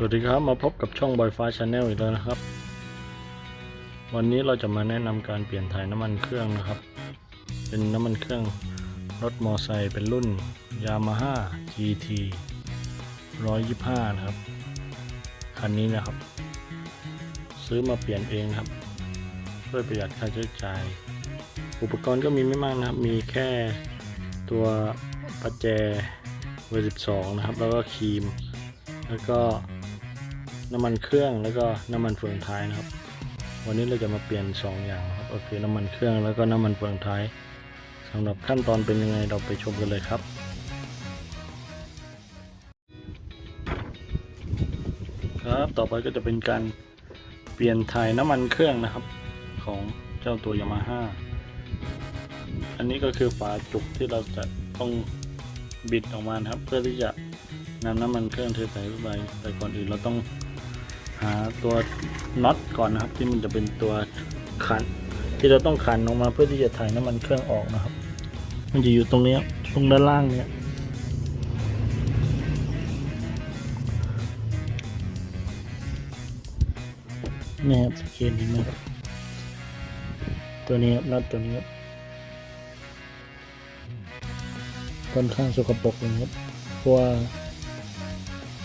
สวัสดีครับ มาพบกับช่องบอยฟ้าชาแนลอีกแล้วนะครับ วันนี้เราจะมาแนะนำการเปลี่ยนถ่ายน้ำมันเครื่องนะครับ เป็นน้ำมันเครื่องรถมอไซค์เป็นรุ่น Yamaha GT 125 นะครับ คันนี้นะครับ ซื้อมาเปลี่ยนเองครับ เพื่อประหยัดค่าใช้จ่าย อุปกรณ์ก็มีไม่มากนะครับ มีแค่ตัวประแจเบอร์12 นะครับ แล้วก็ครีมแล้วก็ น้ำมันเครื่องแล้วก็น้ำมันเฟืองท้ายนะครับ วันนี้เราจะมาเปลี่ยน 2 อย่างครับก็คือน้ำมันเครื่องแล้วก็น้ำมันเฟืองท้ายสำหรับขั้นตอนเป็นยังไงเราไปชมกันเลยครับครับต่อไปก็จะเป็นการเปลี่ยนถ่ายน้ำมันเครื่องนะครับ ของเจ้าตัวยามาฮ่าอันนี้ก็คือฝาจุกที่เราจะต้องบิดออกมาครับ เพื่อที่จะนำน้ำมันเครื่องเทใส่เข้าไปแต่ก่อนอื่นเราต้อง หาตัวน็อตก่อนนะครับ ที่มันจะเป็นตัวขัน ที่เราต้องขันออกมาเพื่อที่จะถ่ายน้ำมันเครื่องออกนะครับ มันจะอยู่ตรงนี้ตรงด้านล่างเนี้ยนี่ครับสเกตเห็นไหมครับตัวนี้ครับน็อตตัวนี้ครับค่อนข้างสกปรกเลยครับเพราะว่า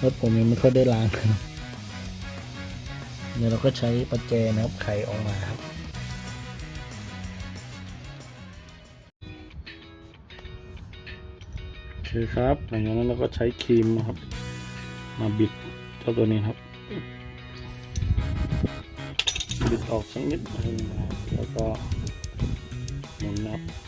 รถผมยังไม่ค่อยได้ล้างครับ เดี๋ยวเราก็ใช้ประแจนะครับไขออกมาครับโอเคครับหลังจากนั้นเราก็ใช้ครีมนะครับ มาบิดเจ้าตัวนี้ครับ บิดออกสักนิดนึงนะครับแล้วก็หมุนนะครับ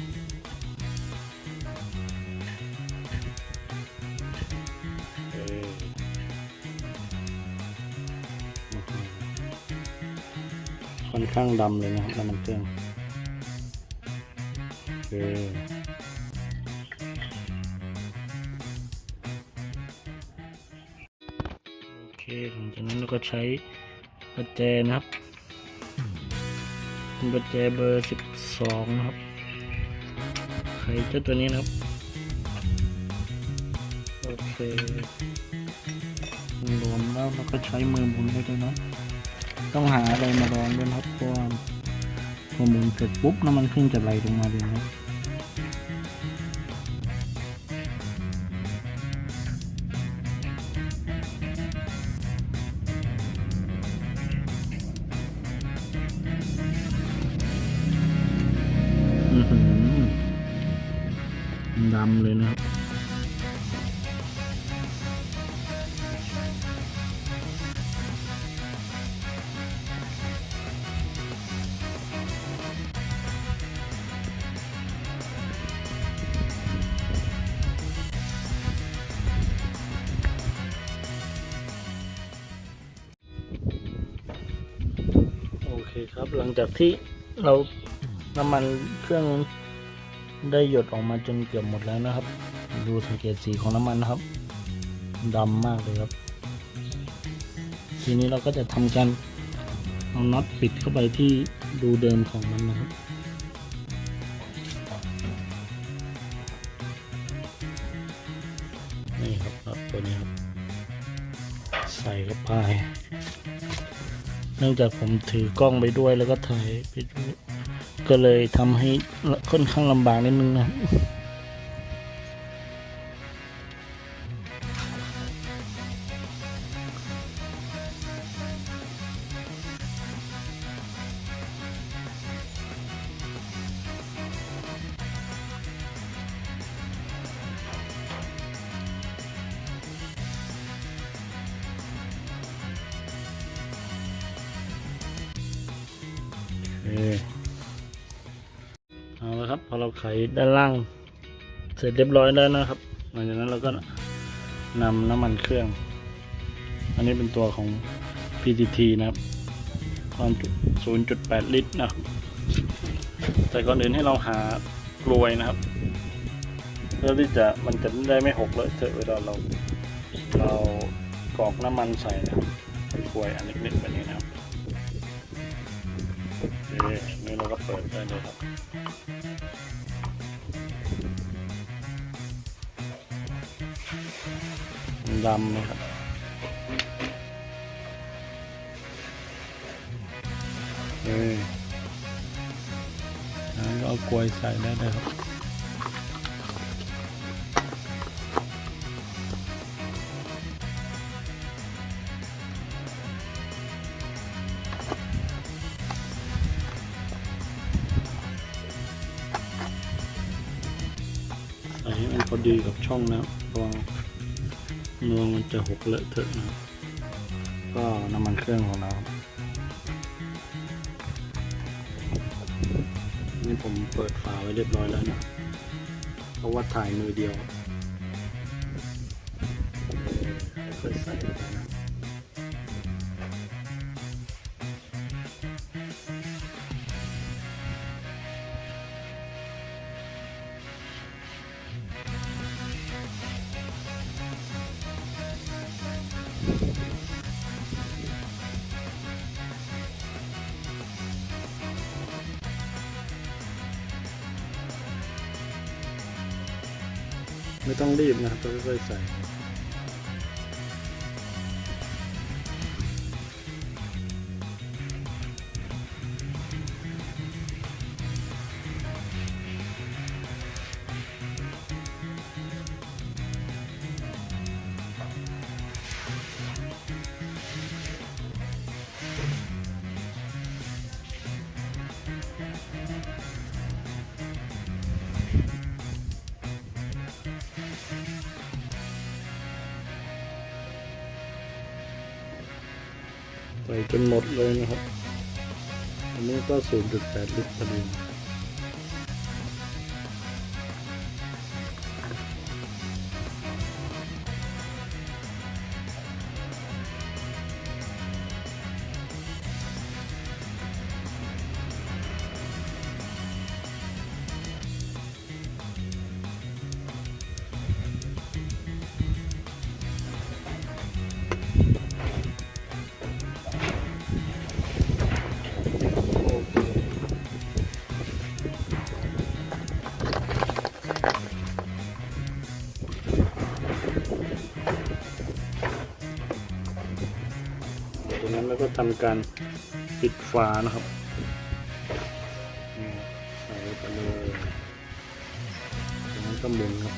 ข้างดำเลยนะครับน้ำมันเครื่องโอเคโอเคหลังจากนั้นเราก็ใช้ประแจนะครับเป็นประแจเบอร์สิบสองนะครับไขเจ้าตัวนี้นะครับ โอเครวมแล้วเราก็ใช้มือหมุนไปด้วยนะ ต้องหาอะไรมารองด้วยนะครับเพราะว่าพอหมุนเสร็จปุ๊บน้ำมันเครื่องจะไหลลงมาเลยนะครับอื้อหือดำเลยนะครับ คครับหลังจากที่เราน้ำมันเครื่องได้หยดออกมาจนเกือบหมดแล้วนะครับ ดูสังเกตสีของน้ำมันนะครับดำมากเลยครับ ทีนี้เราก็จะทำการเอาน็อตปิดเข้าไปที่รูเดิมของมันนะครับนี่ครับน็อตตัวนี้ครับ ใส่เข้าไป นื่องจากผมถือกล้องไปด้วยแล้วก็ถ่ายไปด้วยก็เลยทำให้ค่อนข้างลำบากนิดนึงนะ เอาละครับ พอเราไขด้านล่าง เสร็จเรียบร้อยแล้วนะครับ หลังจากนั้นเราก็นำน้ำมันเครื่อง อันนี้เป็นตัวของ PTT นะครับ ความจุ0.8 ลิตรนะครับ แต่ก่อนอื่นให้เราหากลวยนะครับ เพื่อที่จะมันจะได้ไม่หกเลอะเทอะเวลาเราเรากรอกน้ำมันใส่นะครับเป็นกลวยอันเล็กๆแบบนี้นะครับ นี่เราก็เปิดได้เลยครับดำนะครับเออแล้วก็เอากลวยใส่ได้เลยครับ ดีกับช่องนะครับระวังเนื้อมันจะหกเลอะเทอะนะก็น้ำมันเครื่องของเราครับนี่ผมเปิดฝาไว้เรียบร้อยแล้วนะเพราะว่าถ่ายมือเดียวเปิดใส่ไปนะ ไม่ต้องรีบนะครับค่อยๆใส่ ใส่จนหมดเลยนะครับ อันนี้ก็ 0.8 ลิตรพอดี ทำการปิดฝานะครับใส่ไปเลยจากนั้นก็หมุนครับ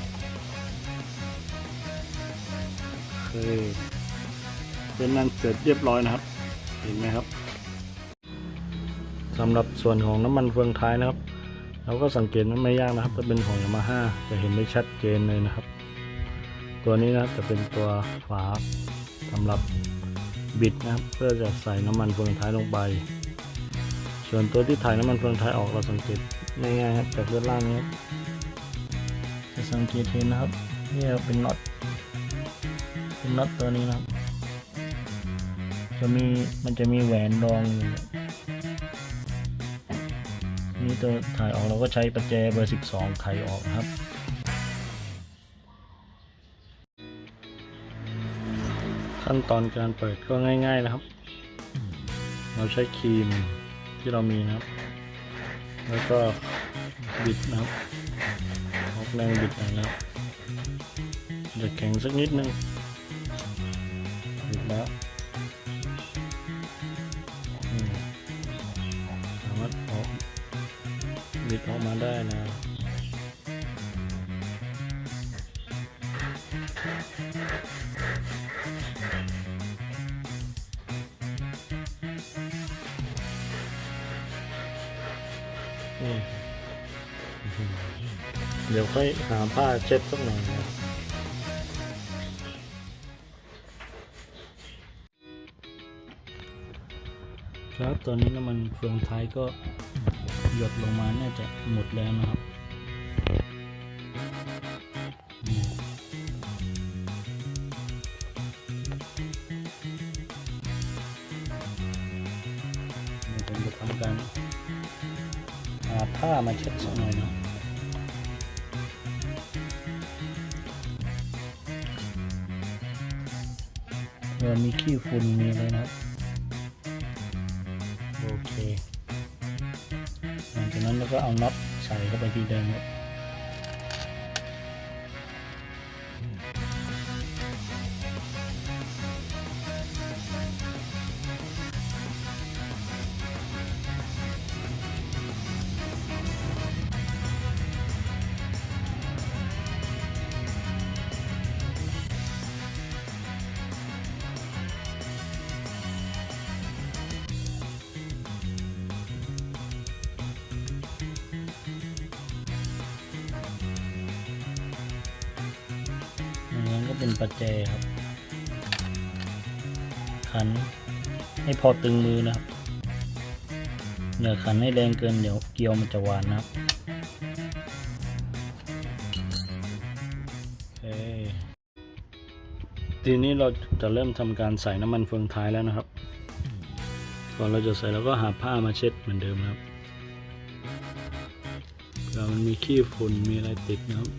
เคเป็นนั้นเสร็จเรียบร้อยนะครับ เห็นไหมครับสำหรับส่วนของน้ำมันเฟืองท้ายนะครับเราก็สังเกตมันไม่ยากนะครับจะเป็นของยามาฮ่าจะเห็นได้ชัดเจนเลยนะครับ ตัวนี้นะครับจะเป็นตัวฝาสำหรับ บิดนะครับเพื่อจะใส่น้ำมันเฟืองท้ายลงไป ส่วนตัวที่ถ่ายน้ำมันเฟืองท้ายออกเราสังเกตง่ายๆครับจากด้านล่างนี้จะสังเกตเห็นนะครับนี่เป็นน็อตเป็นน็อตตัวนี้นะครับ จะมีมันจะมีแหวนรองอยู่นี่ตัวถ่ายออกเราก็ใช้ประแจเบอร์ 12 ไขออกครับ ขั้นตอนการเปิดก็ง่ายๆนะครับ เราใช้ครีมที่เรามีนะครับ แล้วก็บิดนะครับออกแรงบิดหน่อยนะครับจะแข็งสักนิดนึงบิดแล้วสามารถออกบิดออกมาได้นะ เดี๋ยวค่อยหาผ้าเช็ดสักหน่อยนะครับตอนนี้น้ำมันเฟืองท้ายก็หยดลงมาน่าจะหมดแล้วนะครับนี่นี่ผมจะทำการหาผ้ามาเช็ดสักหน่อยนะ เออมีขี้ฝุ่นมีอะไรนะครับ โอเค หลังจากนั้นเราก็เอาน็อตใส่เข้าไปที่เดิมครับ เป็นประแจครับ ขันให้พอตึงมือนะครับอย่าขันให้แรงเกินเดี๋ยวเกลียวมันจะหวานนะครับโอเคทีนี้เราจะเริ่มทำการใส่น้ำมันเฟืองท้ายแล้วนะครับ ก่อนเราจะใส่เราก็หาผ้ามาเช็ดเหมือนเดิมนะครับเผื่อมันมีขี้ฝุ่นมีอะไรติดนะครับ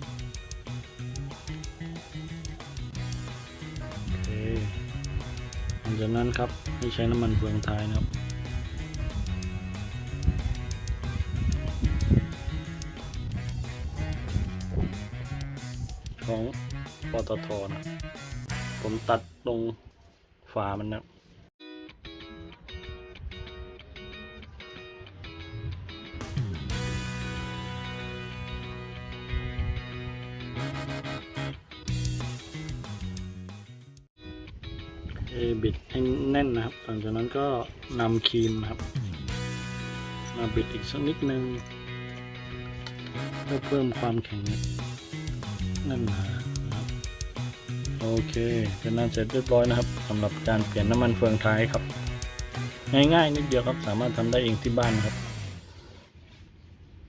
จากนั้นครับให้ใช้น้ำมันเฟืองท้ายนะครับ ของปตทนะ ผมตัดตรงฝามันนะ บิดให้แน่นนะครับ หลังจากนั้นก็นำครีมครับ มาบิดอีกสักนิดนึงเพื่อเพิ่มความแข็งแน่นหนานะครับโอเคเป็นนั้นเสร็จเรียบร้อยนะครับสำหรับการเปลี่ยนน้ำมันเฟืองท้ายครับ ง่ายๆนิดเดียวครับสามารถทำได้เองที่บ้านครับ